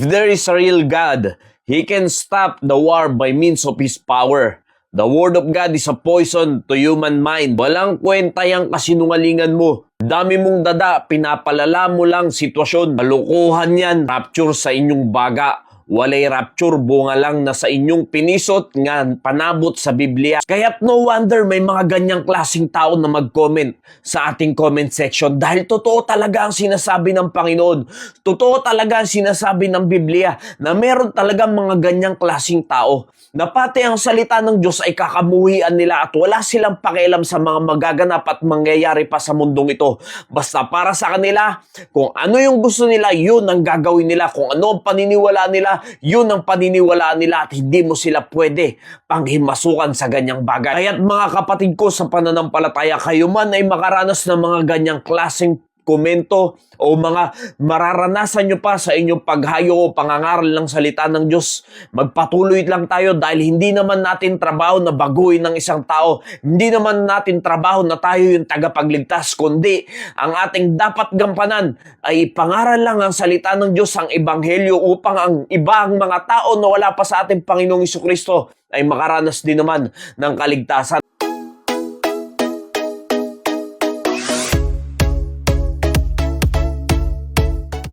If there is a real God, He can stop the war by means of His power. The Word of God is a poison to human mind. Walang kwenta yung kasinungalingan mo. Dami mong dada, pinapalala mo lang sitwasyon. Kalukuhan yan, rapture sa inyong baga. Walay rapture, bunga lang na sa inyong pinisot nga panabot sa Biblia. Kaya't no wonder may mga ganyang klasing tao na mag-comment sa ating comment section dahil totoo talaga ang sinasabi ng Panginoon. Totoo talaga ang sinasabi ng Biblia na meron talagang mga ganyang klasing tao na pati ang salita ng Diyos ay kakamuhian nila at wala silang pakialam sa mga magaganap at mangyayari pa sa mundong ito. Basta para sa kanila, kung ano yung gusto nila, yun ang gagawin nila. Kung ano ang paniniwala nila, yun ang paniniwalaan nila at hindi mo sila pwede panghimasukan sa ganyang bagay. Kaya't mga kapatid ko sa pananampalataya, kayo man ay makaranas ng mga ganyang klaseng komento o mga mararanasan nyo pa sa inyong paghayo o pangangaral ng salita ng Diyos. Magpatuloy lang tayo dahil hindi naman natin trabaho na baguhin ng isang tao. Hindi naman natin trabaho na tayo yung tagapagligtas, kundi ang ating dapat gampanan ay pangaral lang ang salita ng Diyos, ang ebanghelyo upang ang ibang mga tao na wala pa sa ating Panginoong Kristo ay makaranas din naman ng kaligtasan.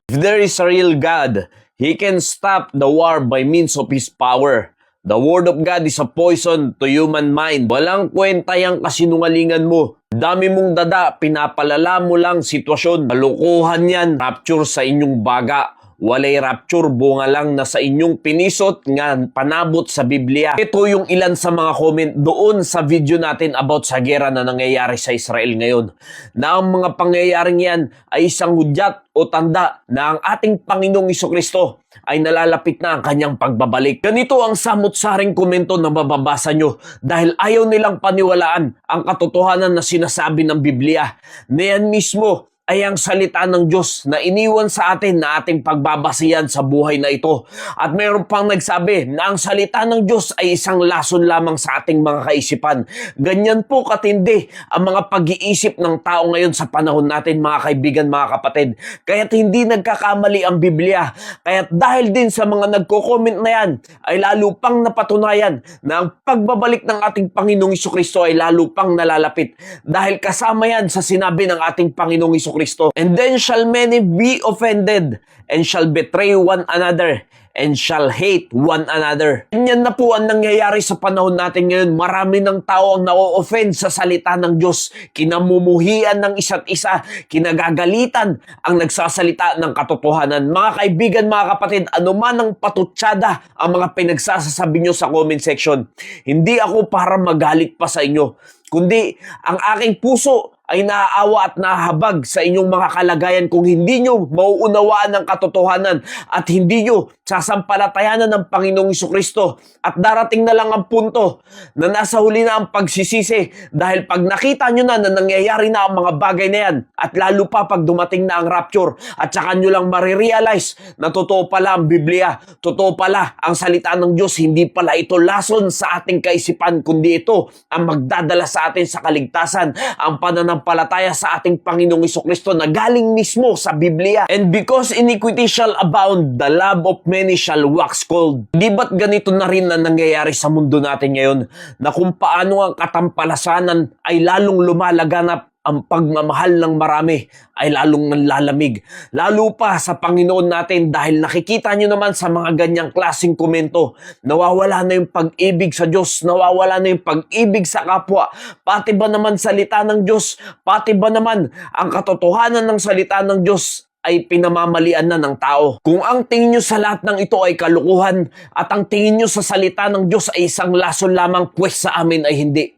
If there is a real God, He can stop the war by means of His power. The Word of God is a poison to human mind. Walang kwenta yung kasinungalingan mo. Dami mong dada, pinapalala mo lang sitwasyon. Kalukuhan yan, rapture sa inyong baga. Walay rapture, bunga lang na sa inyong pinisot nga panabot sa Biblia. Ito yung ilan sa mga comment doon sa video natin about sa gera na nangyayari sa Israel ngayon. Na ang mga pangyayaring yan ay isang hudyat o tanda na ang ating Panginoong Kristo ay nalalapit na ang kanyang pagbabalik. Ganito ang samot-saring komento na mababasa nyo dahil ayaw nilang paniwalaan ang katotohanan na sinasabi ng Biblia. Na yan mismo ay ang salita ng Diyos na iniwan sa atin na ating pagbabasihan sa buhay na ito. At mayroon pang nagsabi na ang salita ng Diyos ay isang lason lamang sa ating mga kaisipan. Ganyan po katindi ang mga pag-iisip ng tao ngayon sa panahon natin mga kaibigan, mga kapatid. Kaya't hindi nagkakamali ang Biblia. Kaya't dahil din sa mga nagko-comment na yan, ay lalo pang napatunayan na ang pagbabalik ng ating Panginoong Kristo ay lalo pang nalalapit. Dahil kasama yan sa sinabi ng ating Panginoong Kristo. And then shall many be offended and shall betray one another and shall hate one another. Yan na po ang nangyayari sa panahon natin ngayon. Marami ng tao ang na-offend sa salita ng Diyos. Kinamumuhian ng isa't isa. Kinagagalitan ang nagsasalita ng katotohanan. Mga kaibigan, mga kapatid, anuman ang patutsada ang mga pinagsasasabi nyo sa comment section. Hindi ako para magalit pa sa inyo kundi ang aking puso ay naaawa at nahabag sa inyong mga kalagayan kung hindi nyo mauunawaan ng katotohanan at hindi nyo sasampalatayanan ng Panginoong Kristo at darating na lang ang punto na nasa huli na ang pagsisisi dahil pag nakita nyo na na nangyayari na ang mga bagay na yan at lalo pa pag dumating na ang rapture at saka nyo lang marirealize na totoo pala ang Biblia, totoo pala ang salita ng Diyos, hindi pala ito lason sa ating kaisipan kundi ito ang magdadala sa atin sa kaligtasan, ang pananampalataya sa ating Panginoong Kristo na galing mismo sa Biblia. And because iniquity shall abound, the love of many shall wax cold. Di ba't ganito na rin na nangyayari sa mundo natin ngayon na kung paano ang katampalasanan ay lalong lumalaganap ang pagmamahal ng marami ay lalong nanlalamig. Lalo pa sa Panginoon natin dahil nakikita nyo naman sa mga ganyang klaseng komento, nawawala na yung pag-ibig sa Diyos, nawawala na yung pag-ibig sa kapwa, pati ba naman salita ng Diyos, pati ba naman ang katotohanan ng salita ng Diyos ay pinamamalian na ng tao. Kung ang tingin nyo sa lahat ng ito ay kalukuhan at ang tingin nyo sa salita ng Diyos ay isang lason lamang, pues sa amin ay hindi.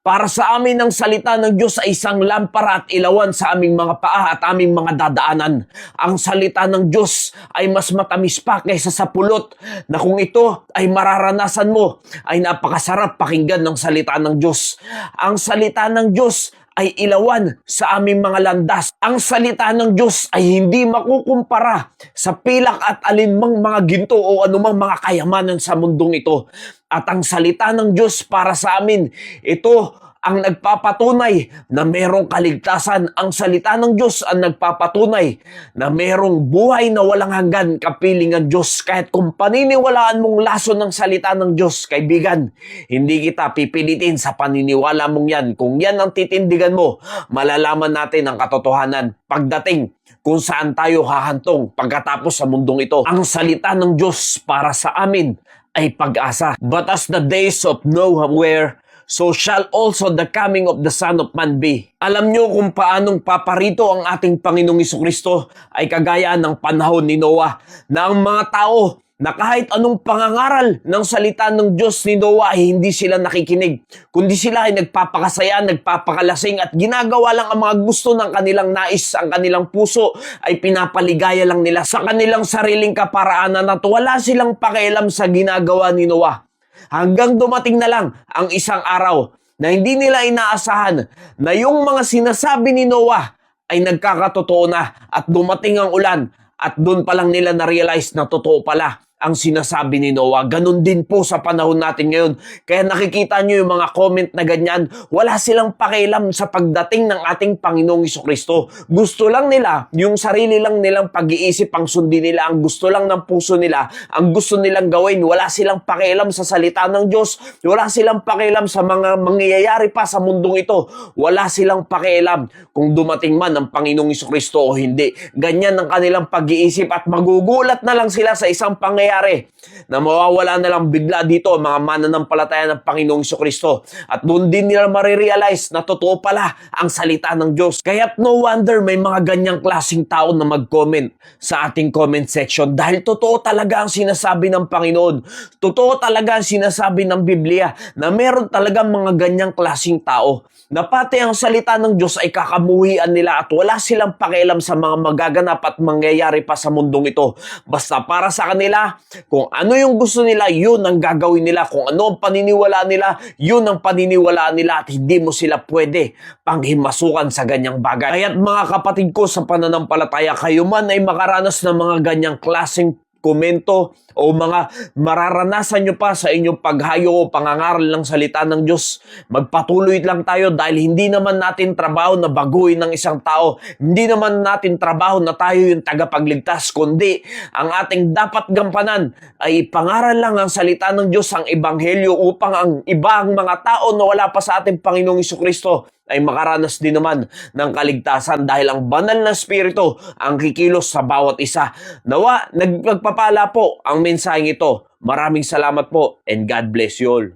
Para sa amin ang salita ng Diyos ay isang lampara at ilawan sa aming mga paa at aming mga dadaanan. Ang salita ng Diyos ay mas matamis pa kaysa sa pulot na kung ito ay mararanasan mo ay napakasarap pakinggan ng salita ng Diyos. Ang salita ng Diyos ay ilawan sa aming mga landas. Ang salita ng Diyos ay hindi makukumpara sa pilak at alinmang mga ginto o anumang mga kayamanan sa mundong ito. At ang salita ng Diyos para sa amin, ito ang nagpapatunay na merong kaligtasan. Ang salita ng Diyos ang nagpapatunay na merong buhay na walang hanggan kapiling ang Diyos. Kahit kung paniniwalaan mong laso ng salita ng Diyos, kaibigan, hindi kita pipilitin sa paniniwala mong yan. Kung yan ang titindigan mo, malalaman natin ang katotohanan pagdating kung saan tayo hahantong pagkatapos sa mundong ito. Ang salita ng Diyos para sa amin ay pag-asa. But as the days of Noah were, so shall also the coming of the Son of Man be. Alam nyo kung paanong paparito ang ating Panginoong Kristo ay kagaya ng panahon ni Noah na ang mga tao na kahit anong pangangaral ng salita ng Diyos ni Noah ay hindi sila nakikinig. Kundi sila ay nagpapakasaya, nagpapakalasing at ginagawa lang ang mga gusto ng kanilang nais, ang kanilang puso ay pinapaligaya lang nila sa kanilang sariling kaparaanan at wala silang pakialam sa ginagawa ni Noah. Hanggang dumating na lang ang isang araw na hindi nila inaasahan na yung mga sinasabi ni Noah ay nagkakatotoo na at dumating ang ulan at doon pa lang nila na-realize na totoo pala ang sinasabi ni Noah. Ganon din po sa panahon natin ngayon. Kaya nakikita nyo yung mga comment na ganyan, wala silang pakialam sa pagdating ng ating Panginoong Kristo. Gusto lang nila, yung sarili lang nilang pag-iisip ang sundin nila, ang gusto lang ng puso nila, ang gusto nilang gawin. Wala silang pakialam sa salita ng Diyos. Wala silang pakialam sa mga mangyayari pa sa mundong ito. Wala silang pakialam kung dumating man ang Panginoong Kristo o hindi. Ganyan ang kanilang pag-iisip at magugulat na lang sila sa isang pangyayari na mawawala na lang bigla dito mga mananampalataya ng Panginoong Kristo. At doon din nila marirealize na totoo pala ang salita ng Diyos. Kaya't no wonder may mga ganyang klaseng tao na mag-comment sa ating comment section dahil totoo talaga ang sinasabi ng Panginoon. Totoo talaga ang sinasabi ng Biblia na meron talaga mga ganyang klaseng tao na pati ang salita ng Diyos ay kakamuhian nila at wala silang pakialam sa mga magaganap at mangyayari pa sa mundong ito. Basta para sa kanila, kung ano yung gusto nila, yun ang gagawin nila. Kung ano ang paniniwala nila, yun ang paniniwala nila at hindi mo sila pwede panghimasukan sa ganyang bagay. Kaya't mga kapatid ko sa pananampalataya, kayo man ay makaranas ng mga ganyang klaseng komento o mga mararanasan nyo pa sa inyong paghayo o pangangaral ng salita ng Diyos. Magpatuloy lang tayo dahil hindi naman natin trabaho na baguhin ng isang tao. Hindi naman natin trabaho na tayo yung tagapagligtas, kundi ang ating dapat gampanan ay pangaral lang ang salita ng Diyos, ang ebanghelyo upang ang ibang mga tao na wala pa sa ating Panginoong Kristo ay makaranas din naman ng kaligtasan dahil ang banal na spirito ang kikilos sa bawat isa. Nawa, nagpagpapala po ang mensaheng ito. Maraming salamat po and God bless you all.